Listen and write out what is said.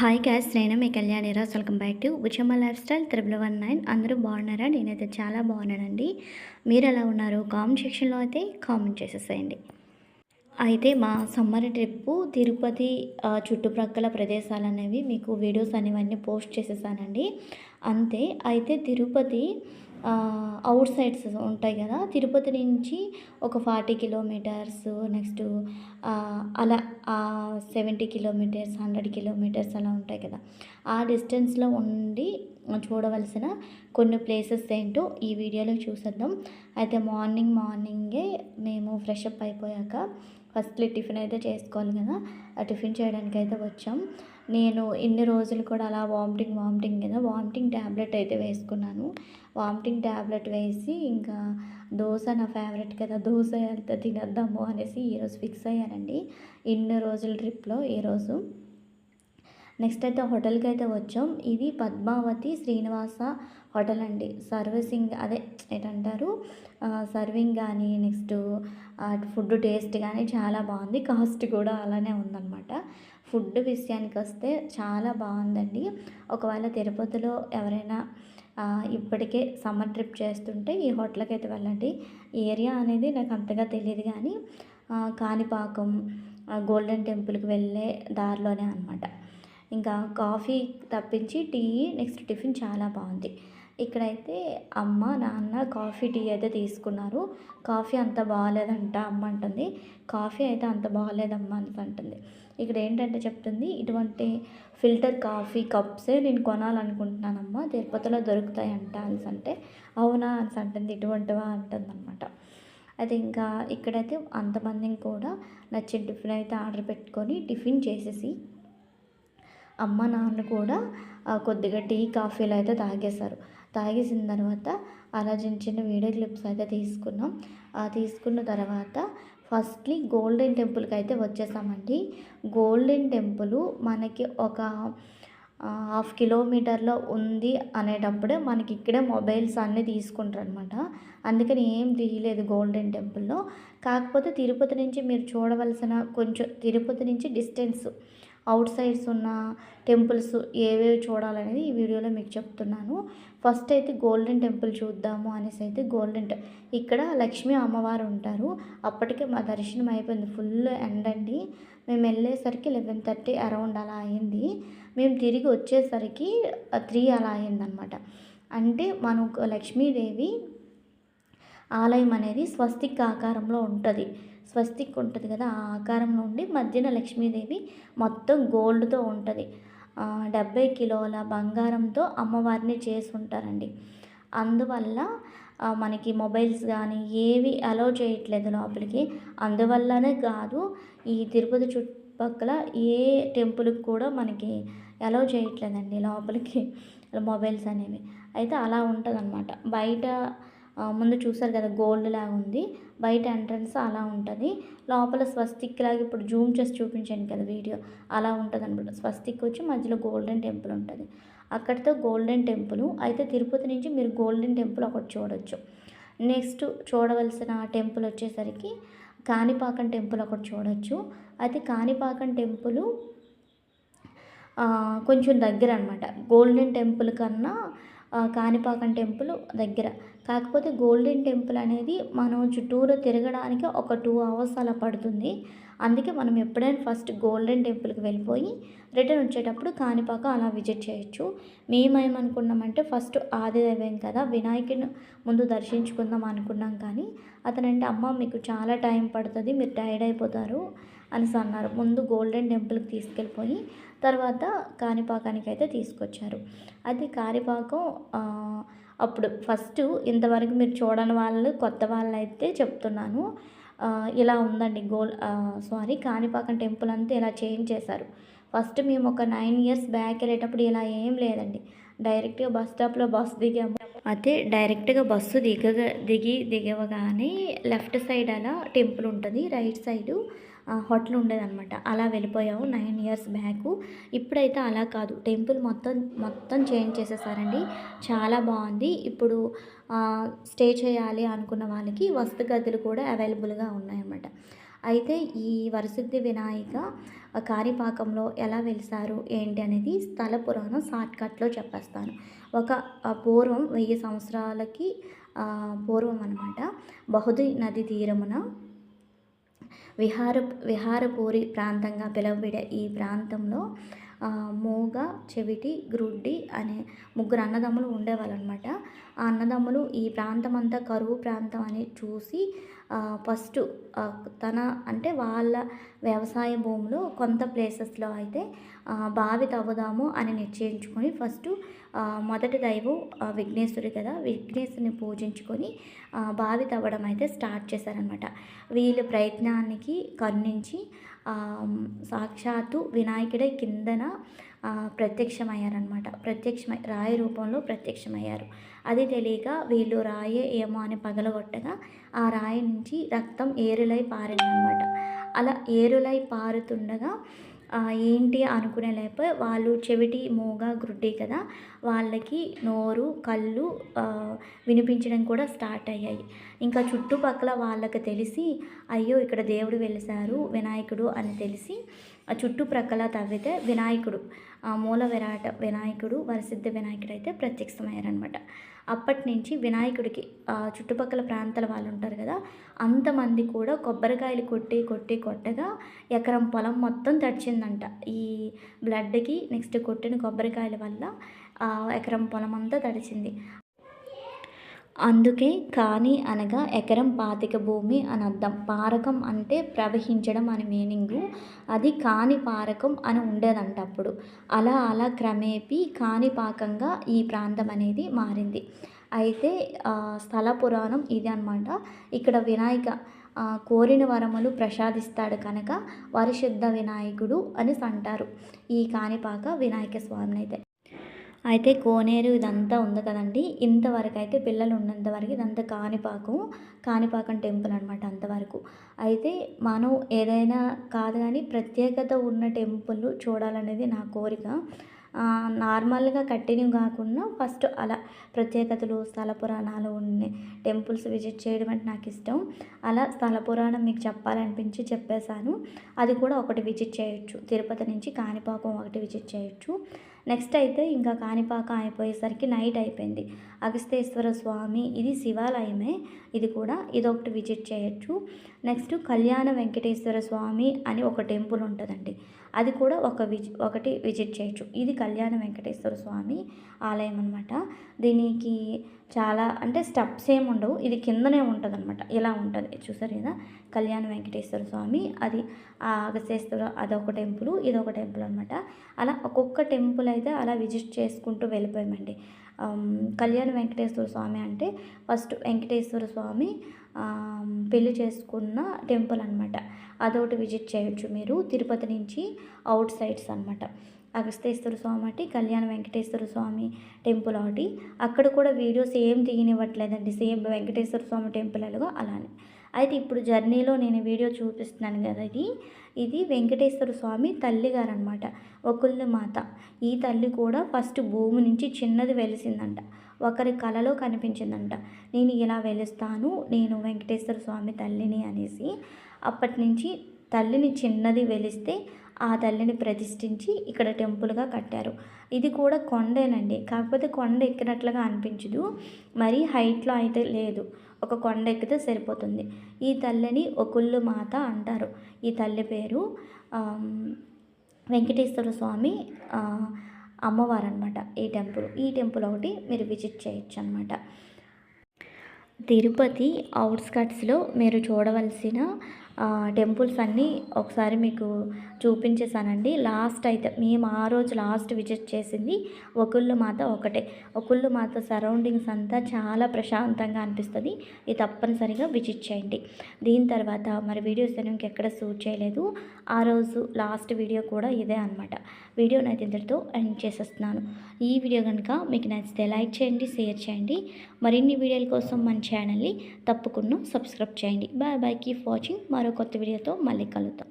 Hi guys నేను మీ Kalyaniraj welcome back to ఉచమ్మ life style triple one nine అందరూ బాగున్నారా? నేనైతే చాలా బాగున్నానండి. మీరు ఎలా ఉన్నారు? కామెంట్ సెక్షన్లో అయితే కామెంట్ చేసేసేయండి. అయితే మా సమ్మర్ ట్రిప్పు తిరుపతి చుట్టుప్రక్కల ప్రదేశాలు అనేవి మీకు వీడియోస్ అనేవన్నీ పోస్ట్ చేసేసానండి. అంతే అయితే తిరుపతి అవుట్ సైడ్స్ ఉంటాయి కదా తిరుపతి నుంచి ఒక ఫార్టీ కిలోమీటర్స్ నెక్స్ట్ అలా సెవెంటీ కిలోమీటర్స్ హండ్రెడ్ కిలోమీటర్స్ అలా ఉంటాయి కదా. ఆ డిస్టెన్స్లో ఉండి చూడవలసిన కొన్ని ప్లేసెస్ ఏంటో ఈ వీడియోలో చూసేద్దాం. అయితే మార్నింగ్ మార్నింగే మేము ఫ్రెష్ అప్ అయిపోయాక ఫస్ట్లీ టిఫిన్ అయితే చేసుకోవాలి కదా. ఆ టిఫిన్ చేయడానికి అయితే వచ్చాం. నేను ఇన్ని రోజులు కూడా అలా వామిటింగ్ వామిటింగ్ కదా వామిటింగ్ ట్యాబ్లెట్ అయితే వేసుకున్నాను. వామిటింగ్ ట్యాబ్లెట్ వేసి ఇంకా దోశ నా ఫేవరెట్ కదా దోశ ఎంత తినేద్దాము అనేసి ఈరోజు ఫిక్స్ అయ్యానండి. ఇన్ని రోజుల ట్రిప్లో ఈరోజు నెక్స్ట్ అయితే హోటల్కి అయితే వచ్చాం. ఇది పద్మావతి శ్రీనివాస హోటల్ అండి. సర్వీసింగ్ అదే ఏంటంటారు? సర్వింగ్ కానీ నెక్స్ట్ ఫుడ్ టేస్ట్ కానీ చాలా బాగుంది. కాస్ట్ కూడా అలానే ఉందన్నమాట. ఫుడ్ విషయానికి వస్తే చాలా బాగుందండి. ఒకవేళ తిరుపతిలో ఎవరైనా ఇప్పటికే సమ్మర్ ట్రిప్ చేస్తుంటే ఈ హోటల్కి అయితే వెళ్ళండి. ఏరియా అనేది నాకు అంతగా తెలియదు కానీ కాణిపాకం గోల్డెన్ టెంపుల్కి వెళ్ళే దారిలోనే అనమాట ఇంకా కాఫీ తప్పించి టీ నెక్స్ట్ టిఫిన్ చాలా బాగుంది. ఇక్కడైతే అమ్మ నాన్న కాఫీ టీ అయితే తీసుకున్నారు. కాఫీ అంత బాగాలేదంట అమ్మ అంటుంది. కాఫీ అయితే అంత బాగాలేదమ్మ అని అంటుంది. ఇక్కడ ఏంటంటే చెప్తుంది ఇటువంటి ఫిల్టర్ కాఫీ కప్సే నేను కొనాలనుకుంటున్నానమ్మా తిరుపతిలో దొరుకుతాయంట అని అంటే అవునా అని అంటుంది. ఇటువంటివా అంటుంది అనమాట అది ఇంకా ఇక్కడైతే అంతమందిని కూడా నచ్చిన టిఫిన్ అయితే ఆర్డర్ పెట్టుకొని టిఫిన్ చేసేసి అమ్మ నాన్న కూడా కొద్దిగా టీ కాఫీలు అయితే తాగేశారు. తాగేసిన తర్వాత అలా చిన్న చిన్న వీడియో క్లిప్స్ అయితే తీసుకున్నాం. ఆ తీసుకున్న తర్వాత ఫస్ట్లీ గోల్డెన్ టెంపుల్కి అయితే వచ్చేసామండి. గోల్డెన్ టెంపుల్ మనకి ఒక హాఫ్ కిలోమీటర్లో ఉంది అనేటప్పుడే మనకి ఇక్కడే మొబైల్స్ అన్నీ తీసుకుంటారు అనమాట అందుకని ఏం తీయలేదు గోల్డెన్ టెంపుల్లో. కాకపోతే తిరుపతి నుంచి మీరు చూడవలసిన కొంచెం తిరుపతి నుంచి డిస్టెన్స్ అవుట్ సైడ్స్ ఉన్న టెంపుల్స్ ఏవేవి చూడాలనేది ఈ వీడియోలో మీకు చెప్తున్నాను. ఫస్ట్ అయితే గోల్డెన్ టెంపుల్ చూద్దాము అనేసి అయితే గోల్డెన్ ఇక్కడ లక్ష్మీ అమ్మవారు ఉంటారు. అప్పటికే మా దర్శనం అయిపోయింది ఫుల్ ఎండ్ అండి. మేము వెళ్ళేసరికి లెవెన్ థర్టీ అరౌండ్ అలా అయింది. మేము తిరిగి వచ్చేసరికి త్రీ అలా అయిందనమాట. అంటే మనకు లక్ష్మీదేవి ఆలయం అనేది స్వస్తిక్ ఆకారంలో ఉంటుంది. స్వస్తిక్ ఉంటుంది కదా ఆ ఆకారంలో ఉండి మధ్యన లక్ష్మీదేవి మొత్తం గోల్డ్తో ఉంటుంది. డెబ్బై కిలోల బంగారంతో అమ్మవారిని చేసి ఉంటారండి అందువల్ల మనకి మొబైల్స్ కానీ ఏవి అలో చేయట్లేదు లోపలికి. అందువల్లనే కాదు ఈ తిరుపతి చుట్టుపక్కల ఏ టెంపుల్కి కూడా మనకి అలో చేయట్లేదండి లోపలికి మొబైల్స్ అనేవి. అయితే అలా ఉంటుంది బయట ముందు చూసారు కదా గోల్డ్ లాగా ఉంది. బయట ఎంట్రన్స్ అలా ఉంటుంది. లోపల స్వస్తిక్ లాగా ఇప్పుడు జూమ్ చేసి చూపించాను కదా వీడియో అలా ఉంటుంది అనమాట స్వస్తిక్ వచ్చి మధ్యలో గోల్డెన్ టెంపుల్ ఉంటుంది. అక్కడితో గోల్డెన్ టెంపుల్ అయితే తిరుపతి నుంచి మీరు గోల్డెన్ టెంపుల్ ఒకటి చూడొచ్చు. నెక్స్ట్ చూడవలసిన టెంపుల్ వచ్చేసరికి కాణిపాకం టెంపుల్ ఒకటి చూడొచ్చు. అయితే కాణిపాకం టెంపుల్ కొంచెం దగ్గర అనమాట గోల్డెన్ టెంపుల్ కన్నా కాణిపాకం టెంపుల్ దగ్గర. కాకపోతే గోల్డెన్ టెంపుల్ అనేది మనం చుట్టూరు తిరగడానికి ఒక టూ అవర్స్ అలా పడుతుంది. అందుకే మనం ఎప్పుడైనా ఫస్ట్ గోల్డెన్ టెంపుల్కి వెళ్ళిపోయి రిటర్న్ వచ్చేటప్పుడు కాణిపాక అలా విజిట్ చేయొచ్చు. మేమేమనుకున్నామంటే ఫస్ట్ ఆదిదైవం కదా వినాయకుని ముందు దర్శించుకుందాం అనుకున్నాం కానీ అతనంటే అమ్మ మీకు చాలా టైం పడుతుంది మీరు టైర్డ్ అయిపోతారు. అనేసి అన్నారు. ముందు గోల్డెన్ టెంపుల్కి తీసుకెళ్ళిపోయి తర్వాత కాణిపాకానికి అయితే తీసుకొచ్చారు. అది కాణిపాకం అప్పుడు ఫస్ట్ ఇంతవరకు మీరు చూడని వాళ్ళు కొత్త వాళ్ళు అయితే చెప్తున్నాను ఇలా ఉందండి గోల్ సారీ కాణిపాకం టెంపుల్ అంతా ఇలా చేంజ్ చేశారు. ఫస్ట్ మేము ఒక నైన్ ఇయర్స్ బ్యాక్ వెళ్ళేటప్పుడు ఇలా ఏం లేదండి. డైరెక్ట్గా బస్ స్టాప్లో బస్ దిగాము. అయితే డైరెక్ట్గా బస్సు దిగ దిగి దిగవగానే లెఫ్ట్ సైడ్ అలా టెంపుల్ ఉంటుంది. రైట్ సైడు హోటల్ ఉండేదన్నమాట. అలా వెళ్ళిపోయాము నైన్ ఇయర్స్ బ్యాక్. ఇప్పుడైతే అలా కాదు. టెంపుల్ మొత్తం మొత్తం చేంజ్ చేసేసారండి. చాలా బాగుంది. ఇప్పుడు స్టే చేయాలి అనుకున్న వాళ్ళకి వస్తు గదులు కూడా అవైలబుల్గా ఉన్నాయన్నమాట. అయితే ఈ వరసిద్ధి వినాయక కారిపాకంలో ఎలా వెలిసారు ఏంటి అనేది స్థల పురాణం షార్ట్కట్లో చెప్పేస్తాను. ఒక పూర్వం వెయ్యి సంవత్సరాలకి పూర్వం అనమాట బహుదీ నది తీరమున విహార విహారపూరి ప్రాంతంగా పిలువబడే ఈ ప్రాంతంలో మూగ చెవిటి గ్రుడ్డి అనే ముగ్గురు అన్నదమ్ములు ఉండేవాళ్ళు అనమాట ఆ అన్నదమ్ములు ఈ ప్రాంతం అంతా కరువు ప్రాంతం అని చూసి ఫస్ట్ తన అంటే వాళ్ళ వ్యవసాయ భూమిలో కొంత ప్లేసెస్లో అయితే బావి తవ్వుదాము అని నిశ్చయించుకొని ఫస్ట్ మొదటి దైవం ఆ, విఘ్నేశ్వరుడు కదా విఘ్నేశ్వరుని పూజించుకొని బావి తవ్వడం అయితే స్టార్ట్ చేశారనమాట. వీళ్ళ ప్రయత్నానికి కరుణించి సాక్షాత్తు వినాయకుడే కిందన ప్రత్యక్షమయ్యారనమాట ప్రత్యక్షమై రాయి రూపంలో ప్రత్యక్షమయ్యారు. అది తెలియక వీళ్ళు రాయే ఏమో అని పగలగొట్టగా ఆ రాయి నుంచి రక్తం ఏరులై పారిందనమాట అలా ఏరులై పారుతుండగా ఏంటి అనుకునే లేప వాళ్ళు చెవిటి మూగ గ్రుడ్డి కదా వాళ్ళకి నోరు కళ్ళు వినిపించడం కూడా స్టార్ట్ అయ్యాయి. ఇంకా చుట్టుపక్కల వాళ్ళకి తెలిసి అయ్యో ఇక్కడ దేవుడు వెలిసారు వినాయకుడు అని తెలిసి ఆ చుట్టుప్రక్కల తవ్వితే వినాయకుడు మూల విరాట వినాయకుడు వరసిద్ధ వినాయకుడు అయితే ప్రత్యక్షమయ్యారనమాట అప్పటి నుంచి వినాయకుడికి చుట్టుపక్కల ప్రాంతాల వాళ్ళు ఉంటారు కదా అంతమంది కూడా కొబ్బరికాయలు కొట్టి కొట్టి కొట్టగా ఎకరం పొలం మొత్తం తడిచిందంట. ఈ బ్లడ్కి నెక్స్ట్ కొట్టిన కొబ్బరికాయల వల్ల ఎకరం పొలం అంతా తడిచింది. అందుకే కాని అనగా ఎకరం పాతిక భూమి అని అర్థం పారకం అంటే ప్రవహించడం అని మీనింగు. అది కాని పారకం అని ఉండేదంట అప్పుడు అలా అలా క్రమేపీ కాణిపాకంగా ఈ ప్రాంతం అనేది మారింది. అయితే స్థల పురాణం ఇది అనమాట ఇక్కడ వినాయక కోరిన వరములు ప్రసాదిస్తాడు కనుక వరిశుద్ధ వినాయకుడు అని అంటారు ఈ కాణిపాక వినాయక స్వామిని అయితే అయితే కోనేరు ఇదంతా ఉంది కదండి. ఇంతవరకు అయితే పిల్లలు ఉన్నంత వరకు ఇదంతా కాణిపాకం కాణిపాకం టెంపుల్ అనమాట అంతవరకు. అయితే మనం ఏదైనా కాదు కానీ ప్రత్యేకత ఉన్న టెంపుల్ చూడాలనేది నా కోరిక. నార్మల్గా కట్టినవి కాకుండా ఫస్ట్ అలా ప్రత్యేకతలు స్థల పురాణాలు ఉండే టెంపుల్స్ విజిట్ చేయడం అంటే నాకు ఇష్టం. అలా స్థల పురాణం మీకు చెప్పాలనిపించి చెప్పేశాను. అది కూడా ఒకటి విజిట్ చేయొచ్చు. తిరుపతి నుంచి కాణిపాకం ఒకటి విజిట్ చేయొచ్చు. నెక్స్ట్ అయితే ఇంకా కాణిపాకం అయిపోయేసరికి నైట్ అయిపోయింది. అగస్తేశ్వర స్వామి ఇది శివాలయమే. ఇది కూడా ఇదొకటి విజిట్ చేయొచ్చు. నెక్స్ట్ కళ్యాణ వెంకటేశ్వర స్వామి అని ఒక టెంపుల్ ఉంటుందండి. అది కూడా ఒక విజి ఒకటి విజిట్ చేయొచ్చు. ఇది కళ్యాణ వెంకటేశ్వర స్వామి ఆలయం అనమాట దీనికి చాలా అంటే స్టెప్స్ ఏమి ఉండవు. ఇది కిందనే ఉంటుంది అనమాట ఇలా ఉంటుంది. చూసారు కదా? కళ్యాణ వెంకటేశ్వర స్వామి అది ఆ అగస్తేశ్వర అదొక టెంపుల్ ఇదొక టెంపుల్ అనమాట అలా ఒక్కొక్క టెంపుల్ అయితే అలా విజిట్ చేసుకుంటూ వెళ్ళిపోయామండి. కళ్యాణ వెంకటేశ్వర స్వామి అంటే ఫస్ట్ వెంకటేశ్వర స్వామి పెళ్ళి చేసుకున్న టెంపుల్ అనమాట అదొకటి విజిట్ చేయొచ్చు మీరు. తిరుపతి నుంచి అవుట్ సైడ్స్ అనమాట అగస్తేశ్వర స్వామి ఒకటి కళ్యాణ వెంకటేశ్వర స్వామి టెంపుల్ ఒకటి అక్కడ కూడా వీడియోస్ ఏం తీయనివ్వట్లేదండి. సేమ్ వెంకటేశ్వర స్వామి టెంపుల్ ఎలాగో అలానే. అయితే ఇప్పుడు జర్నీలో నేను వీడియో చూపిస్తున్నాను కదా ఇది. ఇది వెంకటేశ్వర స్వామి తల్లి గారు అనమాట ఒకుల్ని మాత. ఈ తల్లి కూడా ఫస్ట్ భూమి నుంచి చిన్నది వెలిసిందంట. ఒకరి కలలో కనిపించిందంట. నేను ఇలా వెలుస్తాను నేను వెంకటేశ్వర స్వామి తల్లిని అనేసి. అప్పటి నుంచి తల్లిని చిన్నది వెలిస్తే ఆ తల్లిని ప్రతిష్ఠించి ఇక్కడ టెంపుల్గా కట్టారు. ఇది కూడా కొండేనండి. కాకపోతే కొండ ఎక్కినట్లుగా అనిపించదు. మరీ హైట్లో అయితే లేదు. ఒక కొండ ఎక్కితే సరిపోతుంది. ఈ తల్లిని ఒకుళ్ళు మాత అంటారు. ఈ తల్లి పేరు వెంకటేశ్వర స్వామి అమ్మవారు అనమాట ఈ టెంపుల్. ఈ టెంపుల్ ఒకటి మీరు విజిట్ చేయొచ్చు అనమాట తిరుపతి అవుట్స్కట్స్లో మీరు చూడవలసిన టెంపుల్స్ అన్నీ ఒకసారి మీకు చూపించేసానండి లాస్ట్ అయితే మేము ఆ రోజు లాస్ట్ విజిట్ చేసింది ఒకళ్ళు మాత ఒకటే. ఒకళ్ళు మాత సరౌండింగ్స్ అంతా చాలా ప్రశాంతంగా అనిపిస్తుంది. ఇది తప్పనిసరిగా విజిట్ చేయండి. దీని తర్వాత మరి వీడియోస్ నేను ఇంకెక్కడ షూట్ చేయలేదు. ఆ రోజు లాస్ట్ వీడియో కూడా ఇదే అనమాట వీడియోని అయితే ఇంతటితో ఎండ్ చేసేస్తున్నాను. ఈ వీడియో కనుక మీకు నచ్చితే లైక్ చేయండి షేర్ చేయండి. మరిన్ని వీడియోల కోసం మన ఛానల్ని తప్పకుండా సబ్స్క్రైబ్ చేయండి. Bye bye. Keep watching. మరో మరో కొత్త వీడియోతో మళ్ళీ కలుద్దాం.